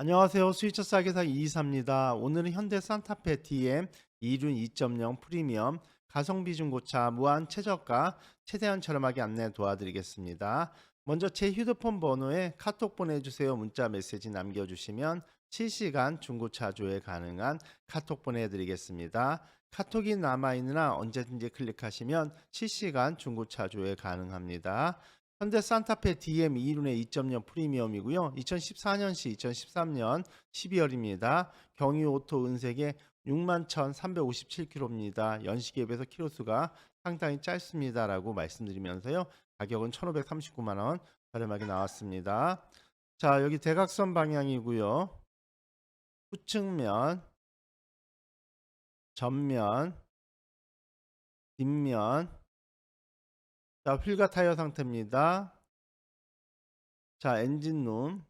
안녕하세요. 스위처 싸게사 이이사입니다. 오늘은 현대 산타페 DM 2륜 2.0 프리미엄 가성비 중고차 무한 최저가 최대한 저렴하게 안내 도와드리겠습니다. 먼저 제 휴대폰 번호에 카톡 보내주세요. 문자 메시지 남겨주시면 실시간 중고차 조회 가능한 카톡 보내드리겠습니다. 카톡이 남아있느나 언제든지 클릭하시면 실시간 중고차 조회 가능합니다. 현대 산타페 DM 2륜의 2.0 프리미엄이고요. 2014년 시 2013년 12월입니다. 경유 오토 은색의 61,357km입니다. 연식에 비해서 키로수가 상당히 짧습니다라고 말씀드리면서요. 가격은 1,539만 원 저렴하게 나왔습니다. 자, 여기 대각선 방향이고요. 후측면, 전면, 뒷면, 자, 휠과 타이어 상태입니다. 자, 엔진룸.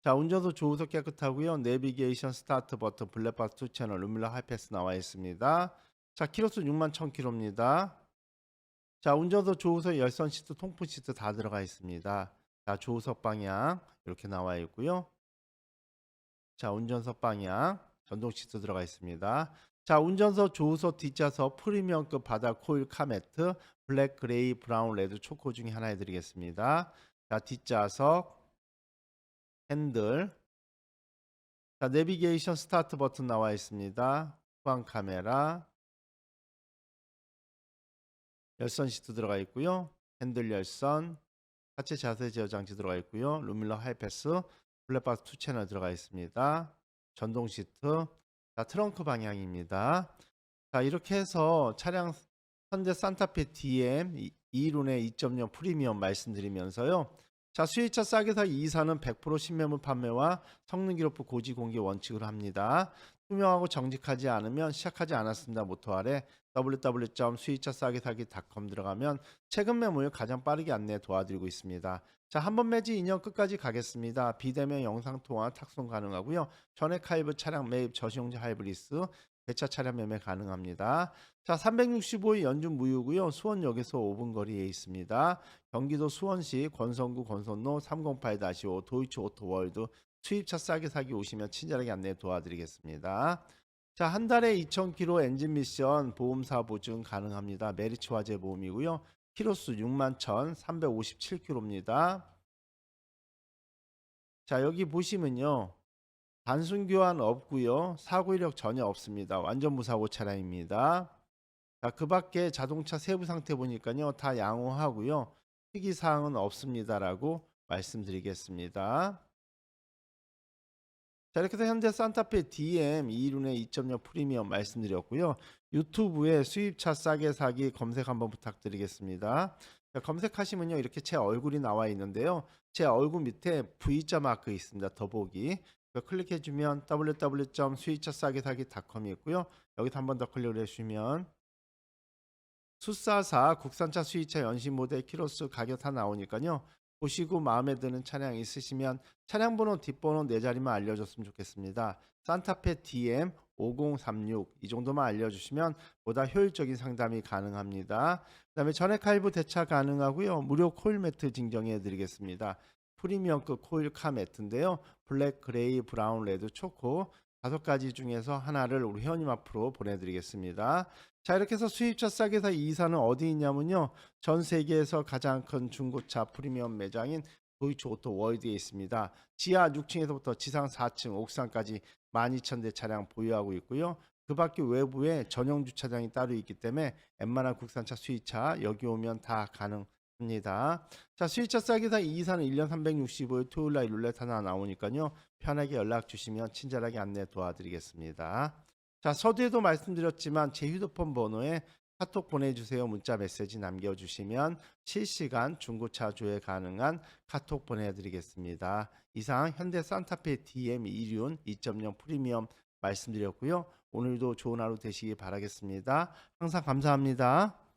자, 운전석 조우석 깨끗하고요. 내비게이션 스타트 버튼, 블랙박스 2 채널, 루밀러 하이패스 나와 있습니다. 자, 키로수 6만 1000km입니다. 자, 운전석 조우석 열선 시트, 통풍 시트 다 들어가 있습니다. 자, 조우석 방향 이렇게 나와 있고요. 자, 운전석 방향 전동 시트 들어가 있습니다. 자, 운전석 조우석 뒷좌석 프리미엄급 바다 코일 카매트 블랙, 그레이, 브라운, 레드, 초코 중에 하나 해드리겠습니다. 자, 뒷좌석, 핸들, 자, 내비게이션 스타트 버튼 나와 있습니다. 후방 카메라, 열선 시트 들어가 있고요. 핸들 열선, 하체 자세 제어 장치 들어가 있고요. 루밀러 하이패스, 블랙박스 2 채널 들어가 있습니다. 전동 시트, 자, 트렁크 방향입니다. 자, 이렇게 해서 차량 현대 산타페 DM 2륜의 2.0 프리미엄 말씀드리면서요. 자, 수입차 싸게 사 이사는 100% 신매물 판매와 성능 기록부 고지 공개 원칙으로 합니다. 투명하고 정직하지 않으면 시작하지 않았습니다. 모토 아래 www.수입차 싸게 사기.com 들어가면 최근 매물 가장 빠르게 안내 도와드리고 있습니다. 자, 한 번 매지 2년 끝까지 가겠습니다. 비대면 영상 통화 탁송 가능하고요. 전액 하이브 차량 매입 저시용자 하이브리스 배차 차량 매매 가능합니다. 자, 365일 연중 무휴고요. 수원역에서 5분 거리에 있습니다. 경기도 수원시 권선구 권선로 308-5 도이치 오토월드 수입차 싸게 사기 오시면 친절하게 안내 도와드리겠습니다. 자, 한 달에 2,000km 엔진 미션 보험사 보증 가능합니다. 메리츠 화재 보험이고요. 키로수 61,357km입니다. 자, 여기 보시면요. 단순 교환 없고요. 사고 이력 전혀 없습니다. 완전 무사고 차량입니다. 자, 그 밖에 자동차 세부 상태 보니까요. 다 양호하고요. 특이 사항은 없습니다라고 말씀드리겠습니다. 자, 이렇게 해서 현대 산타페 DM 2륜의 2.0 프리미엄 말씀드렸고요. 유튜브에 수입차 싸게 사기 검색 한번 부탁드리겠습니다. 자, 검색하시면요. 이렇게 제 얼굴이 나와 있는데요. 제 얼굴 밑에 V자 마크 있습니다. 더보기. 클릭해주면 www.수입차 싸게 사기.com이 있고요. 여기서 한 번 더 클릭을 해주시면 수사사 국산차 수입차 연식 모델 키로수 가격 다 나오니까요. 보시고 마음에 드는 차량 있으시면 차량 번호 뒷번호 네 자리만 알려줬으면 좋겠습니다. 산타페 DM 5036 이 정도만 알려주시면 보다 효율적인 상담이 가능합니다. 그 다음에 전액 할부 대차 가능하고요. 무료 코일 매트 증정해 드리겠습니다. 프리미엄급 코일 카 매트인데요. 블랙, 그레이, 브라운, 레드, 초코 다섯 가지 중에서 하나를 우리 회원님 앞으로 보내드리겠습니다. 자 이렇게 해서 수입차 싸게 사 이사는 어디 있냐면요. 전 세계에서 가장 큰 중고차 프리미엄 매장인 도이치 오토 월드에 있습니다. 지하 6층에서부터 지상 4층, 옥상까지 12,000대 차량 보유하고 있고요. 그 밖에 외부에 전용 주차장이 따로 있기 때문에 웬만한 국산차 수입차 여기 오면 다 가능 합니다. 자 수입차 싸게 사 이사는 1년 365일 토요일 날 룰렛 하나 나오니까요. 편하게 연락 주시면 친절하게 안내 도와드리겠습니다. 자, 서두에도 말씀드렸지만 제 휴대폰 번호에 카톡 보내주세요. 문자 메시지 남겨주시면 실시간 중고차 조회 가능한 카톡 보내드리겠습니다. 이상 현대 산타페 DM 2륜 2.0 프리미엄 말씀드렸고요. 오늘도 좋은 하루 되시기 바라겠습니다. 항상 감사합니다.